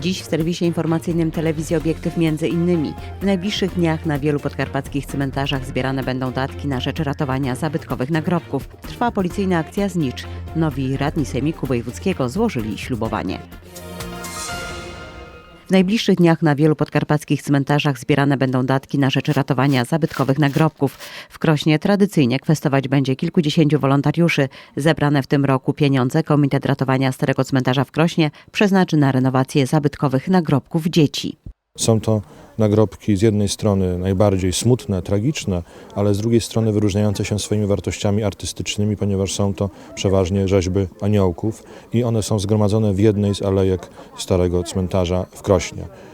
Dziś w serwisie informacyjnym telewizji Obiektyw między innymi w najbliższych dniach na wielu podkarpackich cmentarzach zbierane będą datki na rzecz ratowania zabytkowych nagrobków. Trwa policyjna akcja Znicz. Nowi radni Sejmiku Wojewódzkiego złożyli ślubowanie. W najbliższych dniach na wielu podkarpackich cmentarzach zbierane będą datki na rzecz ratowania zabytkowych nagrobków. W Krośnie tradycyjnie kwestować będzie kilkudziesięciu wolontariuszy. Zebrane w tym roku pieniądze Komitet Ratowania Starego Cmentarza w Krośnie przeznaczy na renowację zabytkowych nagrobków dzieci. Są to nagrobki z jednej strony najbardziej smutne, tragiczne, ale z drugiej strony wyróżniające się swoimi wartościami artystycznymi, ponieważ są to przeważnie rzeźby aniołków i one są zgromadzone w jednej z alejek Starego Cmentarza w Krośnie.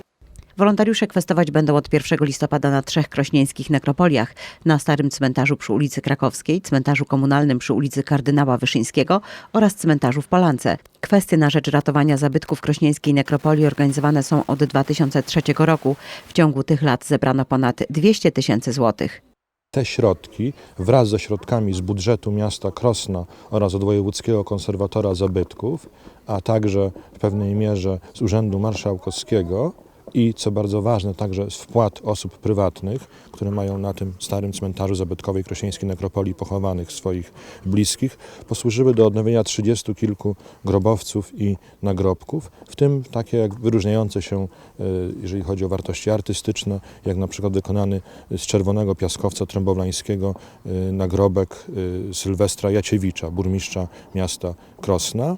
Wolontariusze kwestować będą od 1 listopada na trzech krośnieńskich nekropoliach. Na Starym Cmentarzu przy ulicy Krakowskiej, Cmentarzu Komunalnym przy ulicy Kardynała Wyszyńskiego oraz Cmentarzu w Polance. Kwestie na rzecz ratowania zabytków krośnieńskiej nekropolii organizowane są od 2003 roku. W ciągu tych lat zebrano ponad 200 tysięcy złotych. Te środki wraz ze środkami z budżetu miasta Krosna oraz od Wojewódzkiego Konserwatora Zabytków, a także w pewnej mierze z Urzędu Marszałkowskiego i co bardzo ważne także z wpłat osób prywatnych, które mają na tym starym cmentarzu zabytkowej Krosińskiej Nekropolii pochowanych swoich bliskich, posłużyły do odnowienia trzydziestu kilku grobowców i nagrobków, w tym takie wyróżniające się, e, jeżeli chodzi o wartości artystyczne, jak na przykład wykonany z czerwonego piaskowca trębowlańskiego e, nagrobek e, Sylwestra Jaciewicza, burmistrza miasta Krosna.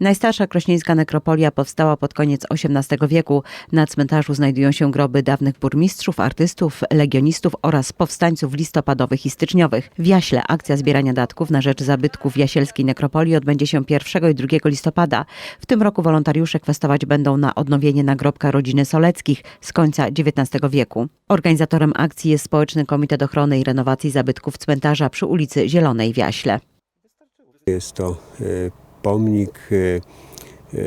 Najstarsza krośnieńska nekropolia powstała pod koniec XVIII wieku. Na cmentarzu znajdują się groby dawnych burmistrzów, artystów, legionistów oraz powstańców listopadowych i styczniowych. W Jaśle akcja zbierania datków na rzecz zabytków jasielskiej nekropolii odbędzie się 1 i 2 listopada. W tym roku wolontariusze kwestować będą na odnowienie nagrobka rodziny Soleckich z końca XIX wieku. Organizatorem akcji jest Społeczny Komitet Ochrony i Renowacji Zabytków Cmentarza przy ulicy Zielonej w Jaśle. Jest to e, pomnik e, e,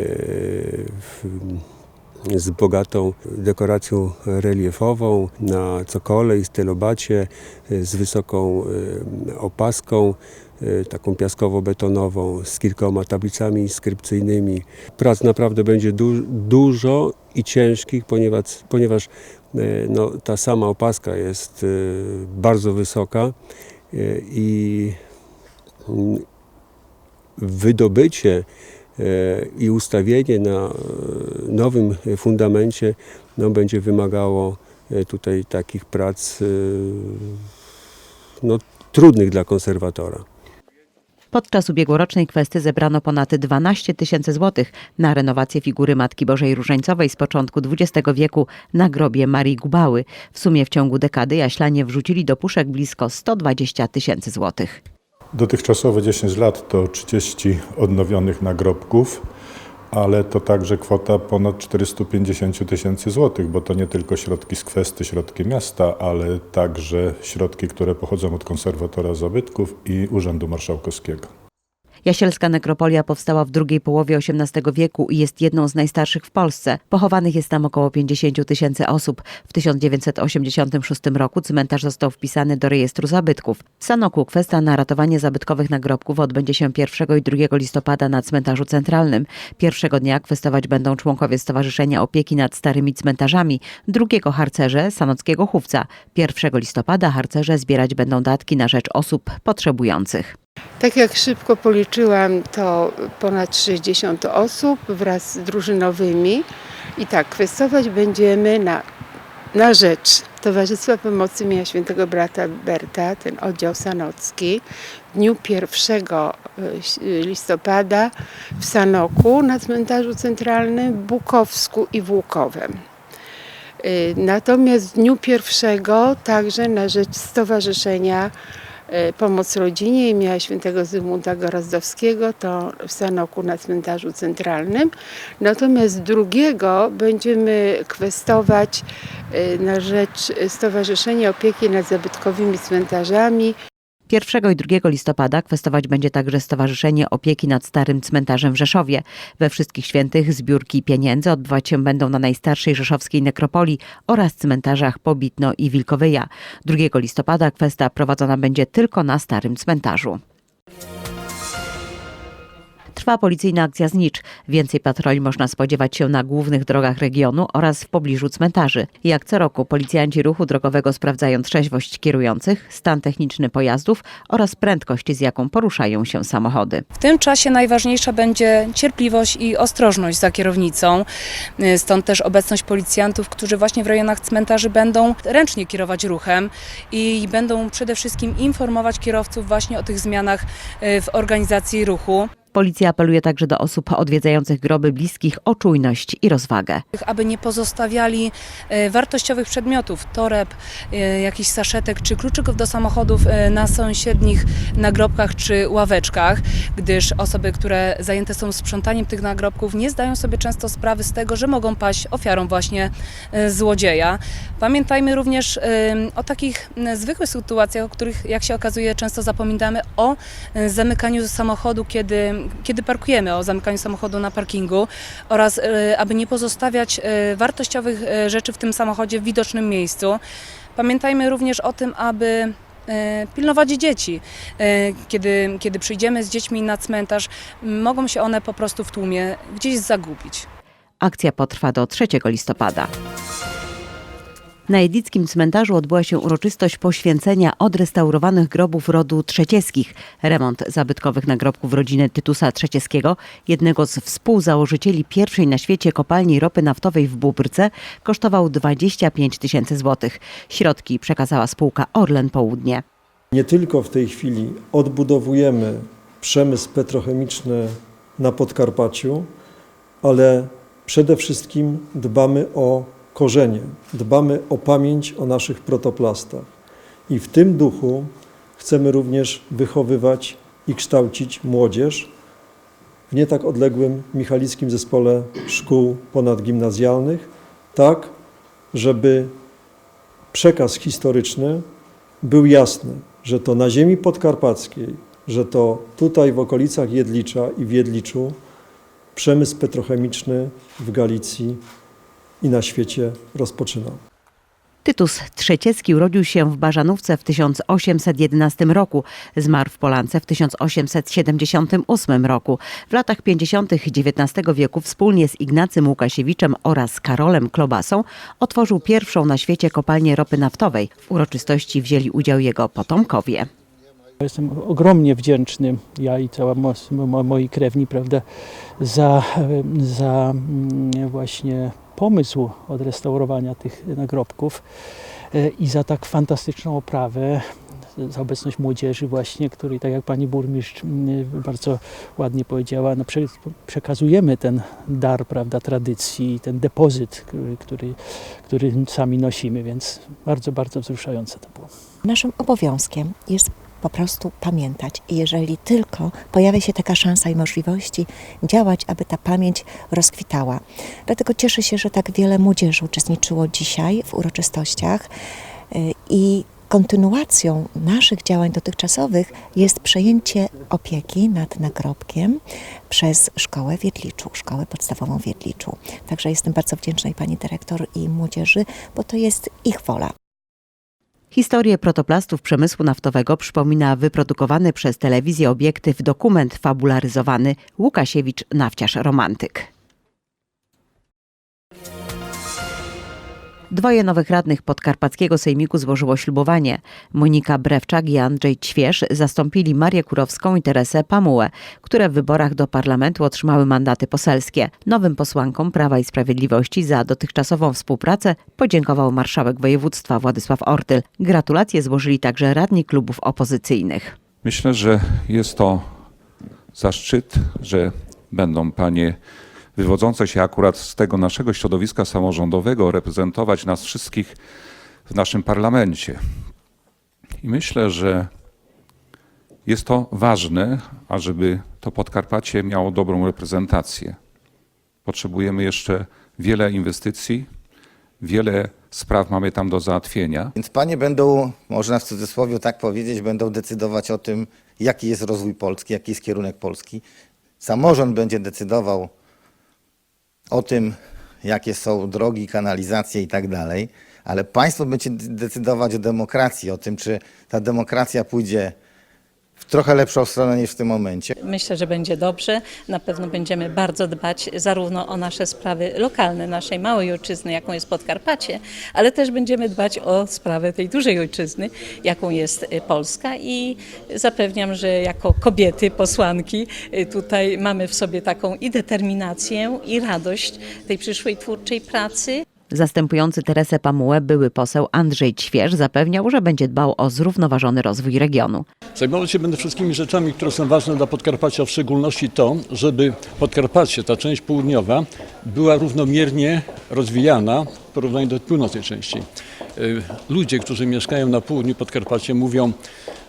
z bogatą dekoracją reliefową na cokole i stylobacie, e, z wysoką opaską, taką piaskowo-betonową, z kilkoma tablicami inskrypcyjnymi. Prac naprawdę będzie du- dużo i ciężkich, ponieważ, ponieważ no, ta sama opaska jest bardzo wysoka i wydobycie e, i ustawienie na e, nowym fundamencie no, będzie wymagało e, tutaj takich prac no, trudnych dla konserwatora. Podczas ubiegłorocznej kwesty zebrano ponad 12 tysięcy złotych na renowację figury Matki Bożej Różańcowej z początku XX wieku na grobie Marii Gubały. W sumie w ciągu dekady Jaślanie wrzucili do puszek blisko 120 tysięcy złotych. Dotychczasowe 10 lat to 30 odnowionych nagrobków, ale to także kwota ponad 450 tysięcy złotych, bo to nie tylko środki z kwesty, środki miasta, ale także środki, które pochodzą od konserwatora zabytków i Urzędu Marszałkowskiego. Jasielska nekropolia powstała w drugiej połowie XVIII wieku i jest jedną z najstarszych w Polsce. Pochowanych jest tam około 50 tysięcy osób. W 1986 roku cmentarz został wpisany do rejestru zabytków. W Sanoku kwestia na ratowanie zabytkowych nagrobków odbędzie się 1 i 2 listopada na cmentarzu centralnym. Pierwszego dnia kwestować będą członkowie Stowarzyszenia Opieki nad Starymi Cmentarzami, drugiego harcerze Sanockiego Chówca. 1 listopada harcerze zbierać będą datki na rzecz osób potrzebujących. Tak jak szybko policzyłam, to ponad 60 osób wraz z drużynowymi. I tak, kwestować będziemy na, na rzecz Towarzystwa Pomocy Mienia Świętego Brata Berta, ten oddział sanocki, w dniu 1 listopada w Sanoku na cmentarzu centralnym, Bukowsku i Włukowem. Y, Natomiast w dniu pierwszego także na rzecz Stowarzyszenia e, Pomoc Rodzinie imienia świętego Zygmunta Gorazdowskiego, to w Sanoku na cmentarzu centralnym. Natomiast drugiego będziemy kwestować e, na rzecz Stowarzyszenia Opieki nad Zabytkowymi Cmentarzami 1 i 2 listopada kwestować będzie także Stowarzyszenie Opieki nad Starym Cmentarzem w Rzeszowie. We Wszystkich Świętych zbiórki pieniędzy odbywać się będą na najstarszej rzeszowskiej nekropolii oraz cmentarzach Pobitno i Wilkowyja. 2 listopada kwesta prowadzona będzie tylko na Starym Cmentarzu. Trwa policyjna akcja Znicz. Więcej patroli można spodziewać się na głównych drogach regionu oraz w pobliżu cmentarzy. Jak co roku policjanci ruchu drogowego sprawdzają trzeźwość kierujących, stan techniczny pojazdów oraz prędkość, z jaką poruszają się samochody. W tym czasie najważniejsza będzie cierpliwość i ostrożność za kierownicą. Stąd też obecność policjantów, którzy właśnie w rejonach cmentarzy będą ręcznie kierować ruchem i będą przede wszystkim informować kierowców właśnie o tych zmianach y, w organizacji ruchu. Policja apeluje także do osób odwiedzających groby bliskich o czujność i rozwagę. aby nie pozostawiali e, wartościowych przedmiotów, toreb, e, jakichś saszetek czy kluczyków do samochodów e, na sąsiednich nagrobkach czy ławeczkach, gdyż osoby, które zajęte są sprzątaniem tych nagrobków nie zdają sobie często sprawy z tego, że mogą paść ofiarą właśnie złodzieja. Pamiętajmy również o takich zwykłych sytuacjach, o których jak się okazuje często zapominamy, o zamykaniu samochodu, kiedy, kiedy parkujemy, o zamykaniu samochodu na parkingu oraz e, aby nie pozostawiać e, wartościowych e, rzeczy w tym samochodzie w widocznym miejscu. Pamiętajmy również o tym, aby pilnować dzieci. Kiedy, kiedy przyjdziemy z dziećmi na cmentarz, mogą się one po prostu w tłumie gdzieś zagubić. Akcja potrwa do 3 listopada. Na Jedlickim cmentarzu odbyła się uroczystość poświęcenia odrestaurowanych grobów rodu Trzecieckich. Remont zabytkowych nagrobków rodziny Tytusa Trzecieskiego, jednego z współzałożycieli pierwszej na świecie kopalni ropy naftowej w Bóbrce, kosztował 25 tysięcy złotych. Środki przekazała spółka Orlen Południe. Nie tylko w tej chwili odbudowujemy przemysł petrochemiczny na Podkarpaciu, ale przede wszystkim dbamy o korzenie, dbamy o pamięć o naszych protoplastach. I w tym duchu chcemy również wychowywać i kształcić młodzież w nie tak odległym Michalickim Zespole Szkół Ponadgimnazjalnych, tak żeby przekaz historyczny był jasny, że to na ziemi podkarpackiej, że to tutaj w okolicach Jedlicza i w Jedliczu przemysł petrochemiczny w Galicji i na świecie rozpoczynał. Tytus Trzeciecki urodził się w Bażanówce w 1811 roku. Zmarł w Polance w 1878 roku. W latach 50. XIX wieku wspólnie z Ignacym Łukasiewiczem oraz Karolem Klobasą otworzył pierwszą na świecie kopalnię ropy naftowej. W uroczystości wzięli udział jego potomkowie. Jestem ogromnie wdzięczny, ja i cała mo, mo, moi krewni, prawda, za, za mm, właśnie pomysł odrestaurowania tych nagrobków e, i za tak fantastyczną oprawę, za obecność młodzieży właśnie, której, tak jak pani burmistrz mm, bardzo ładnie powiedziała, no prze, przekazujemy ten dar, prawda, tradycji, ten depozyt, który, który sami nosimy, więc bardzo, bardzo wzruszające to było. Naszym obowiązkiem jest po prostu pamiętać. I jeżeli tylko pojawia się taka szansa i możliwości, działać, aby ta pamięć rozkwitała. Dlatego cieszę się, że tak wiele młodzieży uczestniczyło dzisiaj w uroczystościach y, i kontynuacją naszych działań dotychczasowych jest przejęcie opieki nad nagrobkiem przez szkołę w Jedliczu, szkołę podstawową w Jedliczu. Także jestem bardzo wdzięczna i pani dyrektor i młodzieży, bo to jest ich wola. Historię protoplastów przemysłu naftowego przypomina wyprodukowany przez telewizję obiektyw dokument fabularyzowany Łukasiewicz Nawciarz Romantyk. Dwoje nowych radnych podkarpackiego sejmiku złożyło ślubowanie. Monika Brewczak i Andrzej Ćwierz zastąpili Marię Kurowską i Teresę Pamułę, które w wyborach do parlamentu otrzymały mandaty poselskie. Nowym posłankom Prawa i Sprawiedliwości za dotychczasową współpracę podziękował marszałek województwa Władysław Ortyl. Gratulacje złożyli także radni klubów opozycyjnych. Myślę, że jest to zaszczyt, że będą panie wywodzące się akurat z tego naszego środowiska samorządowego reprezentować nas wszystkich w naszym parlamencie. I myślę, że jest to ważne, ażeby to Podkarpacie miało dobrą reprezentację. Potrzebujemy jeszcze wiele inwestycji, wiele spraw mamy tam do załatwienia. Więc panie będą, można w cudzysłowie tak powiedzieć, będą decydować o tym, jaki jest rozwój Polski, jaki jest kierunek Polski. Samorząd będzie decydował o tym, jakie są drogi, kanalizacje i tak dalej, ale państwo będzie decydować o demokracji, o tym, czy ta demokracja pójdzie w trochę lepszą stronę niż w tym momencie. Myślę, że będzie dobrze. Na pewno będziemy bardzo dbać zarówno o nasze sprawy lokalne, naszej małej ojczyzny, jaką jest Podkarpacie, ale też będziemy dbać o sprawę tej dużej ojczyzny, jaką jest y, Polska i zapewniam, że jako kobiety, posłanki y, tutaj mamy w sobie taką i determinację i radość tej przyszłej twórczej pracy. Zastępujący Teresę Pamułę były poseł Andrzej Ćwierz zapewniał, że będzie dbał o zrównoważony rozwój regionu. Zajmować się będę wszystkimi rzeczami, które są ważne dla Podkarpacia, w szczególności to, żeby Podkarpacie, ta część południowa, była równomiernie rozwijana w porównaniu do północnej części. Y, Ludzie, którzy mieszkają na południu Podkarpacia mówią,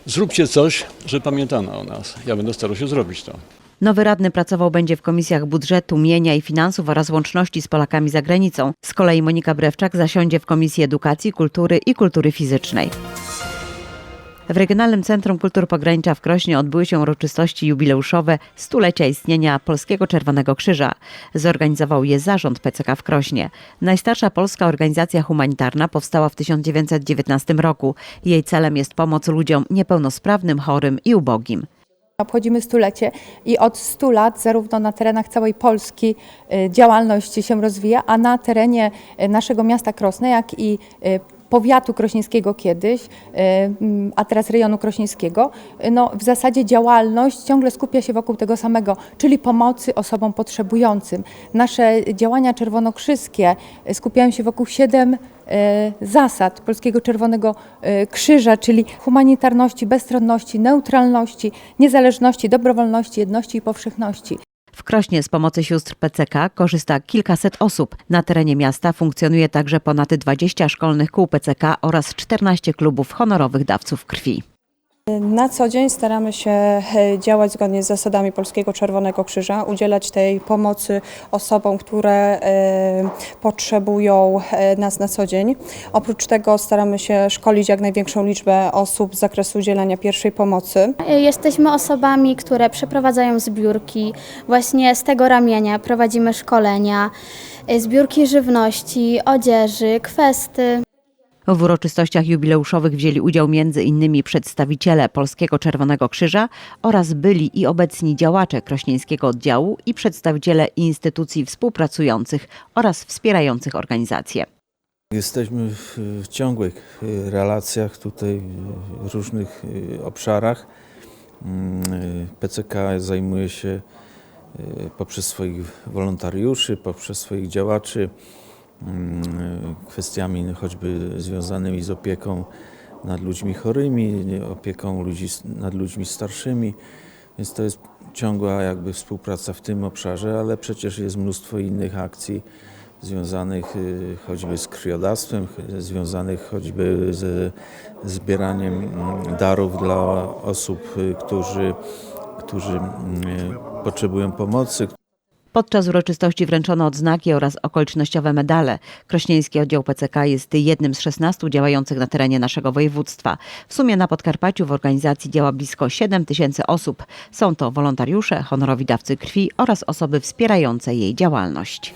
zróbcie coś, że pamiętano o nas. Ja będę starał się zrobić to. Nowy radny pracował będzie w komisjach budżetu, mienia i finansów oraz łączności z Polakami za granicą. Z kolei Monika Brewczak zasiądzie w Komisji Edukacji, Kultury i Kultury Fizycznej. W Regionalnym Centrum Kultur Pogranicza w Krośnie odbyły się uroczystości jubileuszowe stulecia istnienia Polskiego Czerwonego Krzyża. Zorganizował je zarząd PCK w Krośnie. Najstarsza polska organizacja humanitarna powstała w 1919 roku. Jej celem jest pomoc ludziom niepełnosprawnym, chorym i ubogim. Obchodzimy stulecie i od 100 lat zarówno na terenach całej Polski y, działalność się rozwija, a na terenie y, naszego miasta Krosne, jak i y, powiatu krośnieńskiego kiedyś, y, mm, a teraz rejonu krośnieńskiego, y, no w zasadzie działalność ciągle skupia się wokół tego samego, czyli pomocy osobom potrzebującym. Nasze działania czerwonokrzyskie y, skupiają się wokół siedem zasad Polskiego Czerwonego Krzyża, czyli humanitarności, bezstronności, neutralności, niezależności, dobrowolności, jedności i powszechności. W Krośnie z pomocy sióstr PCK korzysta kilkaset osób. Na terenie miasta funkcjonuje także ponad 20 szkolnych kół PCK oraz 14 klubów honorowych dawców krwi. Na co dzień staramy się e, działać zgodnie z zasadami Polskiego Czerwonego Krzyża, udzielać tej pomocy osobom, które e, potrzebują e, nas na co dzień. Oprócz tego staramy się szkolić jak największą liczbę osób z zakresu udzielania pierwszej pomocy. Jesteśmy osobami, które przeprowadzają zbiórki. Właśnie z tego ramienia prowadzimy szkolenia, zbiórki żywności, odzieży, kwesty. W uroczystościach jubileuszowych wzięli udział m.in. przedstawiciele Polskiego Czerwonego Krzyża oraz byli i obecni działacze krośnieńskiego oddziału i przedstawiciele instytucji współpracujących oraz wspierających organizacje. Jesteśmy w, ciągłych y, relacjach tutaj w różnych y, obszarach. Mm, y, PCK zajmuje się poprzez swoich wolontariuszy, poprzez swoich działaczy kwestiami choćby związanymi z opieką nad ludźmi chorymi, opieką ludzi, nad ludźmi starszymi. Więc to jest ciągła jakby współpraca w tym obszarze, ale przecież jest mnóstwo innych akcji związanych y, choćby z krwiodawstwem, ch- związanych choćby z zbieraniem mm, darów dla osób, y, którzy, którzy mm, potrzebują pomocy, Podczas uroczystości wręczono odznaki oraz okolicznościowe medale. Krośnieński oddział PCK jest jednym z 16 działających na terenie naszego województwa. W sumie na Podkarpaciu w organizacji działa blisko 7 tysięcy osób. Są to wolontariusze, honorowi dawcy krwi oraz osoby wspierające jej działalność.